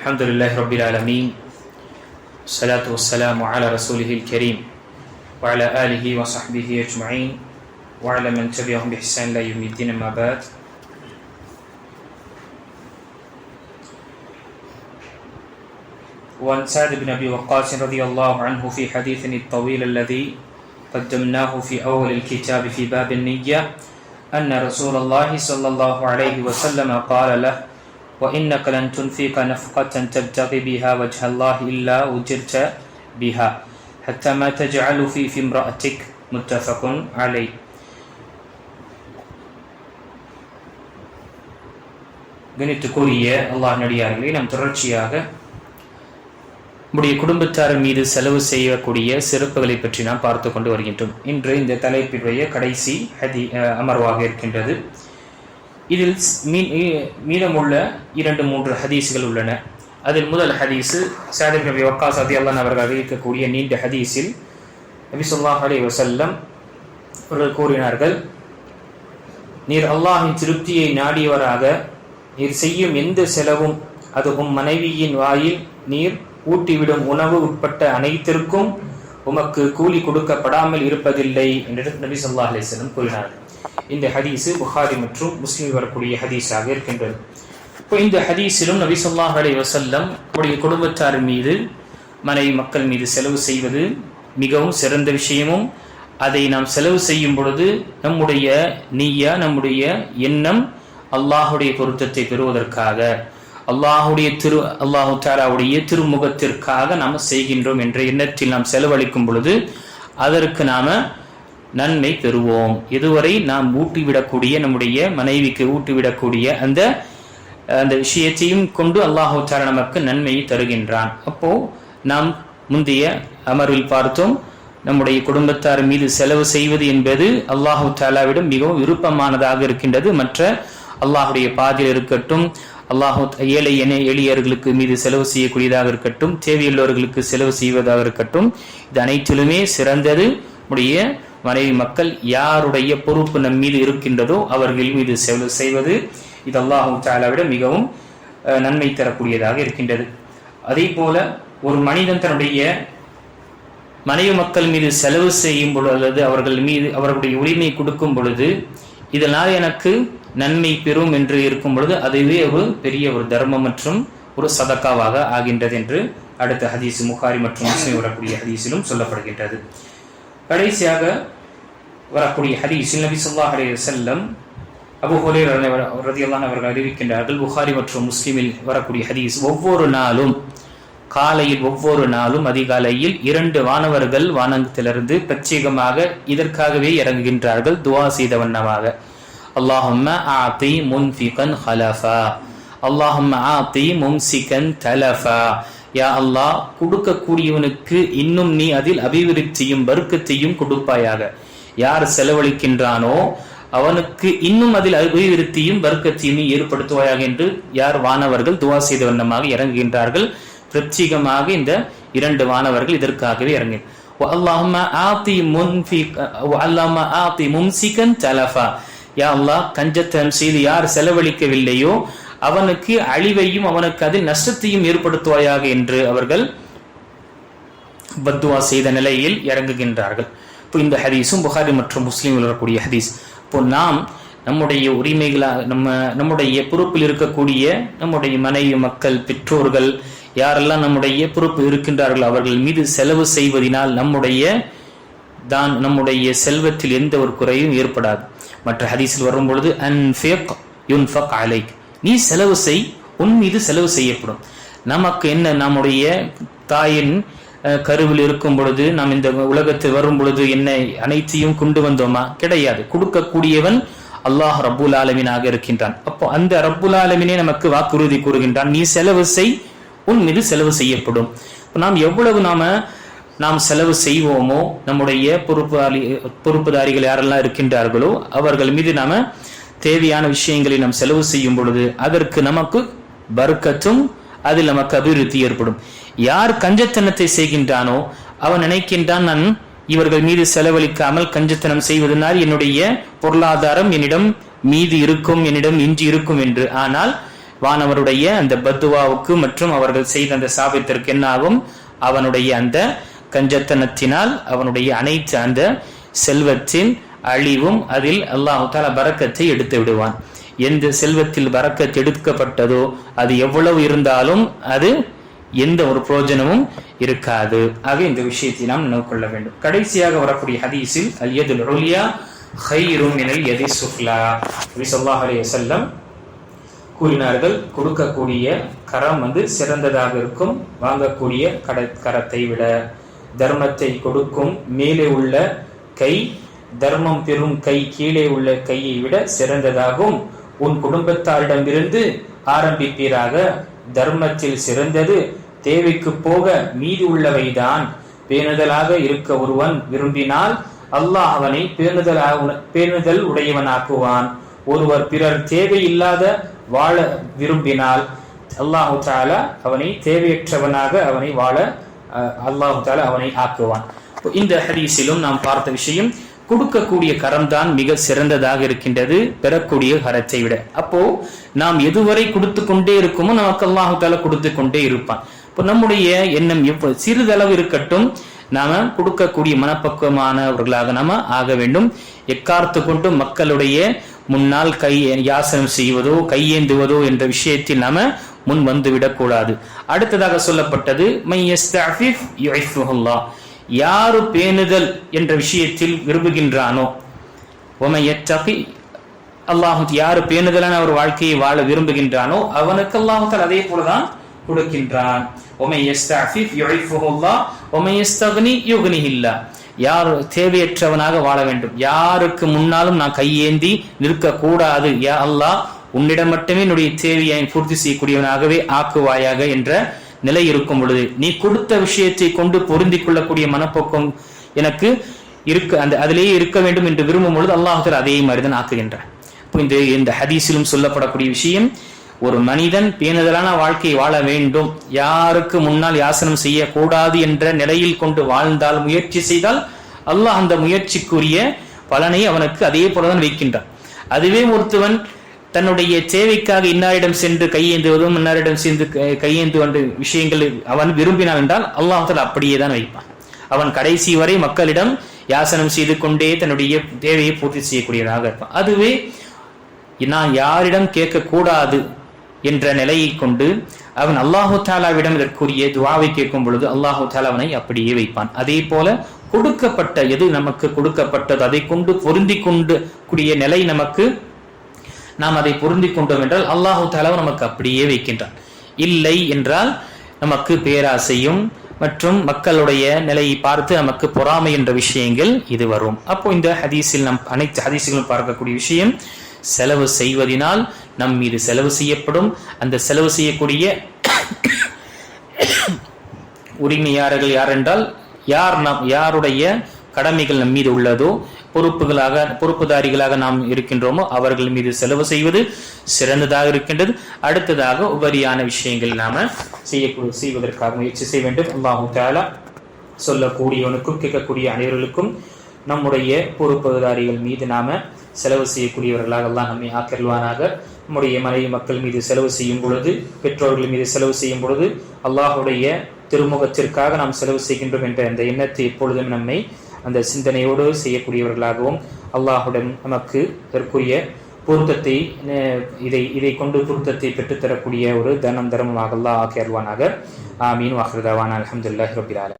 الحمد لله رب العالمين الصلاة والسلام على رسوله الكريم وعلى آله وصحبه أجمعين وعلى من تبعهم بإحسان إلى يوم الدين أما بعد. وعن سعد بن أبي وقاص رضي الله عنه في حديثنا الطويل الذي قدمناه في أول الكتاب في باب النية أن رسول الله صلى الله عليه وسلم قال له وإنك لن تنفق نفقة تبتغي بها وجه الله إلا أجرت بها حتى ما تجعل في في امرأتك متفق عليه கணித்துக்குரிய அல்லாஹ் நடிகார்களே நாம் தொடர்ச்சியாக நம்முடைய குடும்பத்தார் மீது செலவு செய்யக்கூடிய சிறப்புகளை பற்றி நாம் பார்த்து கொண்டு வருகின்றோம் இன்று இந்த தலைப்பினுடைய கடைசி ஹதி அஹ், அமர்வாக இருக்கின்றது இதில் மீதமுள்ள இரண்டு மூன்று ஹதீஸ்கள் உள்ளன. அதில் முதல் ஹதீஸு சாதிப் நபி வக்காஸ் அதி அல்லான் அவர்கள் அறிவிக்கக்கூடிய நீண்ட ஹதீஸில் நபி சொல்லாஹ் அலி வசல்லம் அவர்கள் கூறினார்கள் நீர் அல்லாஹின் திருப்தியை நாடியவராக நீர் செய்யும் எந்த செலவும் அது உம் மனைவியின் வாயில் நீர் ஊட்டிவிடும் உணவு உட்பட்ட அனைத்திற்கும் உமக்கு கூலி கொடுக்கப்படாமல் இருப்பதில்லை என்று நபி ஸல்லல்லாஹு அலிஸ்லம் கூறினார்கள். இந்த ஹதீஸு புகாரி மற்றும் முஸ்லீம் வரக்கூடிய ஹதீஸாக இருக்கின்றது. இப்போ இந்த ஹதீஸிலும் நபி சொல்லாஹ் அலி வசல்லம் உடைய குடும்பத்தார் மீது மனைவி மக்கள் மீது செலவு செய்வது மிகவும் சிறந்த விஷயமும் அதை நாம் செலவு செய்யும் பொழுது நம்முடைய நீயா நம்முடைய எண்ணம் அல்லாஹுடைய பொருத்தத்தை பெறுவதற்காக அல்லாஹுடைய திரு அல்லாஹு தாலாவுடைய திருமுகத்திற்காக நாம் செய்கின்றோம் என்ற எண்ணத்தில் நாம் செலவழிக்கும் பொழுது அதற்கு நாம நன்மை பெறுவோம் இதுவரை நாம் ஊட்டிவிடக்கூடிய நம்முடைய மனைவிக்கு ஊட்டிவிடக்கூடிய அந்த அந்த விஷயத்தையும் கொண்டு அல்லாஹு நமக்கு நன்மையை தருகின்றான். அப்போ நாம் முந்தைய அமர்வில் பார்த்தோம் நம்முடைய குடும்பத்தார் மீது செலவு செய்வது என்பது அல்லாஹு தாலாவிடம் மிகவும் விருப்பமானதாக இருக்கின்றது. மற்ற அல்லாஹுடைய பாதையில் இருக்கட்டும் அல்லாஹு ஏழை என எளியர்களுக்கு மீது செலவு செய்யக்கூடியதாக இருக்கட்டும் தேவையுள்ளவர்களுக்கு செலவு செய்வதாக இருக்கட்டும் இது அனைத்திலுமே சிறந்தது. நம்முடைய மனைவி மக்கள் யாருடைய பொறுப்பு நம் மீது இருக்கின்றதோ அவர்கள் மீது செலவு செய்வது இது அல்லாஹு தாலாவிட மிகவும் நன்மை தரக்கூடியதாக இருக்கின்றது. அதே போல ஒரு மனிதன் தன்னுடைய மனைவி மக்கள் மீது செலவு செய்யும் பொழுது அல்லது அவர்கள் மீது அவர்களுடைய உரிமை கொடுக்கும் பொழுது இதனால் எனக்கு நன்மை பெறும் என்று இருக்கும் பொழுது அதுவே ஒரு பெரிய ஒரு தர்மம் மற்றும் ஒரு சதக்காவாக ஆகின்றது என்று அடுத்த ஹதீஸ் முகாரி மற்றும் முஸ்லிம் வரக்கூடிய ஹதீஸிலும் சொல்லப்படுகின்றது. கடைசியாக வரக்கூடிய ஹதீஸ் நபி சொல்லா அலைஹி செல்லம் அபு ஹுரைரா ரதியல்லாஹு அவர்கள் அறிவிக்கின்றார்கள் புகாரி மற்றும் முஸ்லீமில் வரக்கூடிய ஹதீஸ் ஒவ்வொரு நாளும் காலையில் ஒவ்வொரு நாளும் அதிகாலையில் இரண்டு வானவர்கள் வானத்திலிருந்து பிரத்யேகமாக இதற்காகவே இறங்குகின்றார்கள். துவா செய்த வண்ணமாக. அல்லாஹும்ம ஆத்தி முன்ஃபிகன் ஹலஃபா. அல்லாஹும்ம ஆத்தி மும்சிகன் தலஃபா. யா அல்லாஹ் கொடுக்கக்கூடியவனுக்கு இன்னும் நீ அதில் அபிவிருத்தியும் வர்க்கத்தையும் கொடுப்பாயாக. யார் செலவழிக்கின்றானோ அவனுக்கு இன்னும் அதில் அபிவிருத்தியும் வர்க்கத்தையும் ஏற்படுத்துவாயாக என்று யார் வானவர்கள் துவா செய்த வண்ணமாக இறங்குகின்றார்கள். பிரத்யேகமாக இந்த இரண்டு வானவர்கள் இதற்காகவே இறங்கின். கஞ்சத்தனம் செய்து யார் செலவழிக்கவில்லையோ அவனுக்கு அழிவையும் அவனுக்கு அதில் நஷ்டத்தையும் ஏற்படுத்துவாயாக என்று அவர்கள் பத்துவா செய்த நிலையில் இறங்குகின்றார்கள். இப்போ இந்த ஹதீஸும் புகாரி மற்றும் முஸ்லீமில் வரக்கூடிய ஹதீஸ். இப்போ நாம் நம்முடைய உரிமைகளாக நம்ம நம்முடைய பொறுப்பில் இருக்கக்கூடிய நம்முடைய மனைவி மக்கள் பெற்றோர்கள் யாரெல்லாம் நம்முடைய பொறுப்பு இருக்கின்றார்கள் அவர்கள் மீது செலவு செய்வதனால் நம்முடைய தான் நம்முடைய செல்வத்தில் எந்த ஒரு குறையும் ஏற்படாது. மற்ற ஹதீஸில் வரும் பொழுது அன்ஃபேக் யுன்ஃபக் அலைக். நீ செலவு செய் உன் மீது செலவு செய்யப்படும். நமக்கு என்ன? நம்முடைய தாயின் கருவில் இருக்கும் பொழுது நாம் இந்த உலகத்தில் வரும் பொழுது என்ன அனைத்தையும் கொண்டு வந்தோமா? கிடையாது. கொடுக்கக்கூடியவன் அல்லாஹ் ரப்புல் ஆலமீனாக இருக்கின்றான். அப்போ அந்த ரப்புல் ஆலமீனே நமக்கு வாக்குறுதி கூறுகின்றான். நீ செலவு செய் உன் மீது செலவு செய்யப்படும். நாம் எவ்வளவு நாம நாம் செலவு செய்வோமோ நம்முடைய பொறுப்பாளி பொறுப்புதாரிகள் யாரெல்லாம் இருக்கின்றார்களோ அவர்கள் மீது நாம தேவையான விஷயங்களை நாம் செலவு செய்யும் பொழுது அதற்கு நமக்கு பருக்கத்தும் அதில் நமக்கு அபிவிருத்தி ஏற்படும். யார் கஞ்சத்தனத்தை செய்கின்றானோ அவன் நினைக்கின்றான் நான் இவர்கள் மீது செலவழிக்காமல் கஞ்சத்தனம் செய்வதனால் என்னுடைய பொருளாதாரம் என்னிடம் மீது இருக்கும் என்னிடம் இன்றி இருக்கும் என்று. ஆனால் வானவருடைய அந்த பத்துவாவுக்கு மற்றும் அவர்கள் செய்த அந்த சாபத்திற்கு என்னாகும்? அவனுடைய அந்த கஞ்சத்தனத்தினால் அவனுடைய அனைத்து அந்த செல்வத்தின் அழிவும் அதில் அல்லாஹு தாலா பறக்கத்தை எடுத்து விடுவான். எந்த செல்வத்தில் பறக்கத் எடுக்கப்பட்டதோ அது எவ்வளவு இருந்தாலும் அது எந்த ஒரு பிரயோஜனமும் இருக்காது. ஆக இந்த விஷயத்தை நாம் நினைவு கொள்ள வேண்டும். கடைசியாக வரக்கூடிய ஹதீஸில் அல்யதுல் யதுல் ஹைரும் எனல் எதி சுஃப்லா. நபி ஸல்லல்லாஹு செல்லம் கூறினார்கள் கொடுக்கக்கூடிய கரம் வந்து சிறந்ததாக இருக்கும் வாங்கக்கூடிய கட கரத்தை விட. தர்மத்தை கொடுக்கும் மேலே உள்ள கை தர்மம் பெறும் கை கீழே உள்ள கையை விட சிறந்ததாகும். உன் குடும்பத்தாரிடமிருந்து ஆரம்பிப்பீராக. தர்மத்தில் சிறந்தது தேவைக்கு போக மீதி உள்ளவைதான். பேணுதலாக இருக்க ஒருவன் விரும்பினால் அல்லாஹ் அவனை பேணுதலாக பேணுதல் உடையவனாக்குவான். ஒருவர் பிறர் தேவையில்லாத வாழ விரும்பினால் அல்லாஹு தாலா அவனை தேவையற்றவனாக அவனை வாழ அல்லாஹு தாலா அவனை ஆக்குவான். இந்த ஹதீஸிலும் நாம் பார்த்த விஷயம் கொடுக்கக்கூடிய கரம் தான் மிக சிறந்ததாக இருக்கின்றது பெறக்கூடிய கரத்தை விட. அப்போ நாம் எதுவரை கொடுத்து கொண்டே இருக்குமோ நமக்கு அல்லாஹு கொடுத்து கொண்டே இருப்பான். இப்போ நம்முடைய எண்ணம் எவ்வளவு சிறிதளவு இருக்கட்டும் நாம கொடுக்கக்கூடிய மனப்பக்குவமானவர்களாக நாம ஆக வேண்டும். எக்கார்த்து கொண்டு மக்களுடைய முன்னால் கை யாசனம் செய்வதோ கையேந்துவதோ என்ற விஷயத்தில் நாம முன் வந்துவிடக்கூடாது அடுத்ததாக சொல்லப்பட்டது யாரு பேணுதல் என்ற விஷயத்தில் விரும்புகின்றானோ? அல்லாஹு யாரு பேணுதலான ஒரு வாழ்க்கையை வாழ விரும்புகின்றானோ அவனுக்கு அல்லாஹால் அதே போலதான் கொடுக்கின்றான். யார் தேவையற்றவனாக வாழ வேண்டும்? யாருக்கு முன்னாலும் நான் கையேந்தி நிற்க கூடாது யா அல்லாஹ் உன்னிடம் மட்டுமே என்னுடைய தேவையை பூர்த்தி செய்யக்கூடியவனாகவே ஆக்குவாயாக என்ற நிலை இருக்கும் பொழுது நீ கொடுத்த விஷயத்தை கொண்டு பொருந்தி கொள்ளக்கூடிய மனப்போக்கம் எனக்கு இருக்க அந்த அதிலேயே இருக்க வேண்டும் என்று விரும்பும் பொழுது அல்லாஹர் அதே மாதிரிதான் ஆக்குகின்றான். இப்போ இந்த இந்த ஹதீஸிலும் சொல்லப்படக்கூடிய விஷயம் ஒரு மனிதன் பேணுதலான வாழ்க்கையை வாழ வேண்டும் யாருக்கு முன்னால் யாசனம் செய்யக்கூடாது என்ற நிலையில் கொண்டு வாழ்ந்தால் முயற்சி செய்தால் அல்லாஹ் அந்த முயற்சிக்குரிய பலனை அவனுக்கு அதே போலதான் வைக்கின்றான். அதுவே ஒருத்தவன் தன்னுடைய சேவைக்காக இன்னாரிடம் சென்று கையேந்துவதும் இன்னாரிடம் சேர்ந்து கையேந்து விஷயங்கள் அவன் விரும்பினான் என்றால் அல்லாஹால அப்படியே தான் வைப்பான். அவன் கடைசி வரை மக்களிடம் யாசனம் செய்து கொண்டே தன்னுடைய தேவையை பூர்த்தி செய்யக்கூடியவனாக இருப்பான். அதுவே நான் யாரிடம் கேட்கக்கூடாது என்ற நிலையை கொண்டு அவன் அல்லாஹு தாலாவிடம் இதற்குரிய துவாவை கேட்கும் பொழுது அல்லாஹு தாலா அவனை அப்படியே வைப்பான். அதே போல கொடுக்கப்பட்ட எது நமக்கு கொடுக்கப்பட்டது அதை கொண்டு பொருந்தி கொண்டு கூடிய நிலை நமக்கு நாம் அதை பொருந்தி கொண்டோம் என்றால் அல்லாஹு தாலா நமக்கு அப்படியே வைக்கின்றான். இல்லை என்றால் நமக்கு பேராசையும் மற்றும் மக்களுடைய நிலையை பார்த்து நமக்கு பொறாமை என்ற விஷயங்கள் இது வரும். அப்போ இந்த ஹதீஸில் நம் அனைத்து ஹதீஸுகளும் பார்க்கக்கூடிய விஷயம் செலவு செய்வதனால் நம் மீது செலவு செய்யப்படும். அந்த செலவு செய்யக்கூடிய உரிமையாளர்கள் யார் என்றால் யார் நம் யாருடைய கடமைகள் நம் மீது உள்ளதோ பொறுப்புகளாக பொறுப்புதாரிகளாக நாம் இருக்கின்றோமோ அவர்கள் மீது செலவு செய்வது சிறந்ததாக இருக்கின்றது. அடுத்ததாக உபரியான விஷயங்கள் நாம செய்யக்கூடிய செய்வதற்காக முயற்சி செய்ய வேண்டும். அல்லாஹு தாலா சொல்லக்கூடியவனுக்கும் கேட்கக்கூடிய அனைவர்களுக்கும் நம்முடைய பொறுப்புதாரிகள் மீது நாம செலவு செய்யக்கூடியவர்களாக எல்லாம் நம்மை ஆக்கல்வானாக நம்முடைய மனைவி மக்கள் மீது செலவு செய்யும் பொழுது பெற்றோர்கள் மீது செலவு செய்யும் பொழுது அல்லாஹுடைய திருமுகத்திற்காக நாம் செலவு செய்கின்றோம் என்ற அந்த எண்ணத்தை எப்பொழுதும் நம்மை அந்த சிந்தனையோடு செய்யக்கூடியவர்களாகவும் அல்லாஹுடன் நமக்கு இதற்குரிய பொருத்தத்தை இதை இதை கொண்டு பொருத்தத்தை பெற்றுத்தரக்கூடிய ஒரு தனம் தர்மமாக அல்லாஹ் ஆக்கியர்வானாக ஆமீன். வாஹ்ரதாவான் அலமதுல்லாஹி ரபிலால